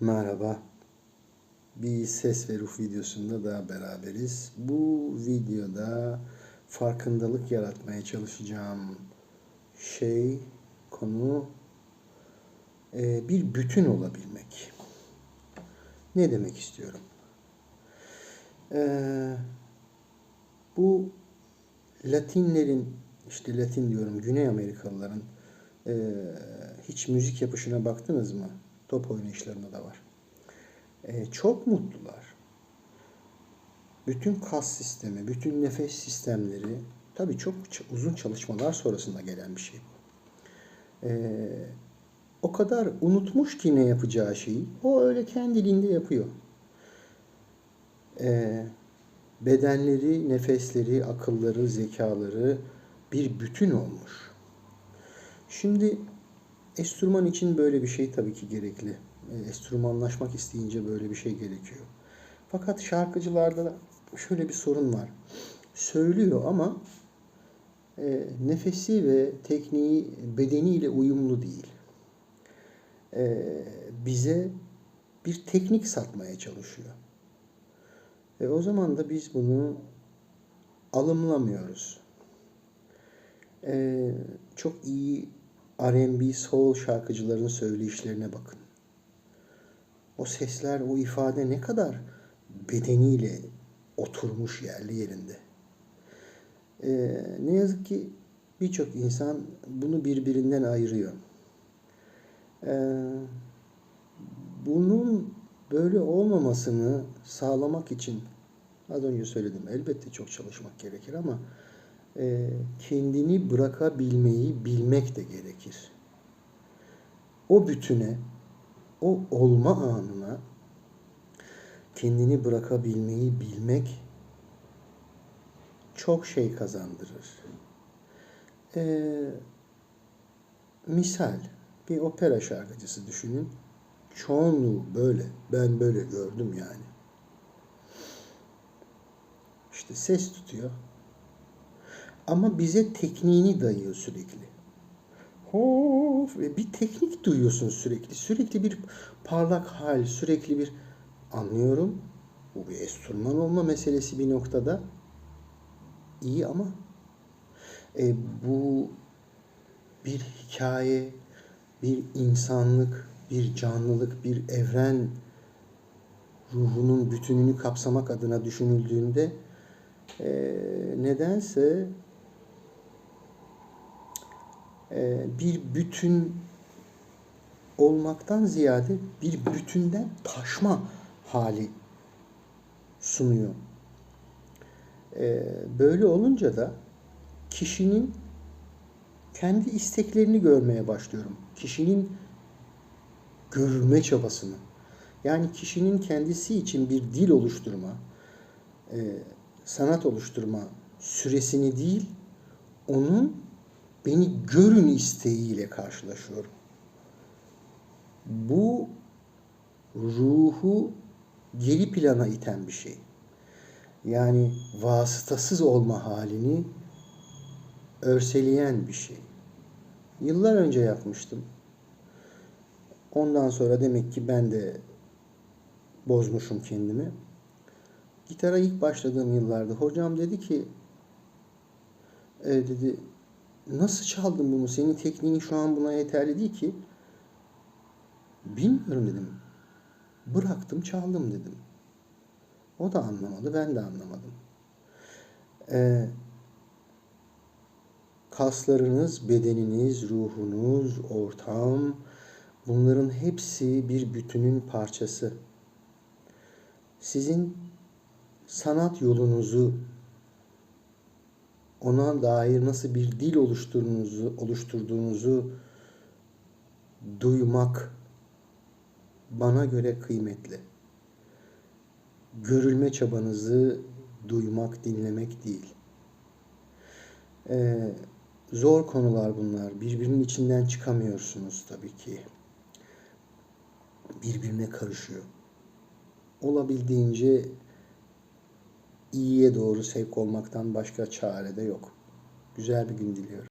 Merhaba. Bir ses ve ruh videosunda daha beraberiz. Bu videoda farkındalık yaratmaya çalışacağım şey, konu e, bir bütün olabilmek. Ne demek istiyorum? E, bu Latinlerin, işte Latin diyorum, Güney Amerikalıların e, hiç müzik yapışına baktınız mı? Top oynayışlarında da var. E, çok mutlular. Bütün kas sistemi, bütün nefes sistemleri tabii çok uzun çalışmalar sonrasında gelen bir şey bu. E, o kadar unutmuş ki ne yapacağı şeyi. O öyle kendiliğinde yapıyor. E, bedenleri, nefesleri, akılları, zekaları bir bütün olmuş. Şimdi enstrüman için böyle bir şey tabii ki gerekli. Enstrümanlaşmak isteyince böyle bir şey gerekiyor. Fakat şarkıcılarda da şöyle bir sorun var. Söylüyor ama e, nefesi ve tekniği bedeniyle uyumlu değil. E, bize bir teknik satmaya çalışıyor. E, o zaman da biz bunu alımlamıyoruz. E, çok iyi R&B, soul şarkıcıların söyleyişlerine bakın. O sesler, o ifade ne kadar bedeniyle oturmuş yerli yerinde. Ee, ne yazık ki birçok insan bunu birbirinden ayırıyor. Ee, bunun böyle olmamasını sağlamak için az önce söyledim elbette çok çalışmak gerekir ama kendini bırakabilmeyi bilmek de gerekir. O bütüne, o olma anına kendini bırakabilmeyi bilmek çok şey kazandırır. Ee, misal bir opera şarkıcısı düşünün. Çoğunluğu böyle. Ben böyle gördüm yani. İşte ses tutuyor. Ama bize tekniğini dayıyor sürekli. Of, ve bir teknik duyuyorsun sürekli. Sürekli bir parlak hal, sürekli bir anlıyorum. Bu bir enstrüman olma meselesi bir noktada. İyi ama e, bu bir hikaye, bir insanlık, bir canlılık, bir evren ruhunun bütününü kapsamak adına düşünüldüğünde e, nedense e, bir bütün olmaktan ziyade bir bütünden taşma hali sunuyor. E, böyle olunca da kişinin kendi isteklerini görmeye başlıyorum. Kişinin görülme çabasını. Yani kişinin kendisi için bir dil oluşturma, e, sanat oluşturma süresini değil, onun beni görün isteğiyle karşılaşıyorum. Bu ruhu geri plana iten bir şey. Yani vasıtasız olma halini örseleyen bir şey. Yıllar önce yapmıştım. Ondan sonra demek ki ben de bozmuşum kendimi. Gitara ilk başladığım yıllarda hocam dedi ki e, dedi nasıl çaldın bunu? Senin tekniğin şu an buna yeterli değil ki. Bilmiyorum dedim. Bıraktım çaldım dedim. O da anlamadı, ben de anlamadım. Ee, kaslarınız, bedeniniz, ruhunuz, ortam, bunların hepsi bir bütünün parçası. Sizin sanat yolunuzu ona dair nasıl bir dil oluşturduğunuzu, oluşturduğunuzu duymak bana göre kıymetli. Görülme çabanızı duymak, dinlemek değil. Ee, zor konular bunlar. Birbirinin içinden çıkamıyorsunuz tabii ki. Birbirine karışıyor. Olabildiğince iyiye doğru sevk olmaktan başka çare de yok. Güzel bir gün diliyorum.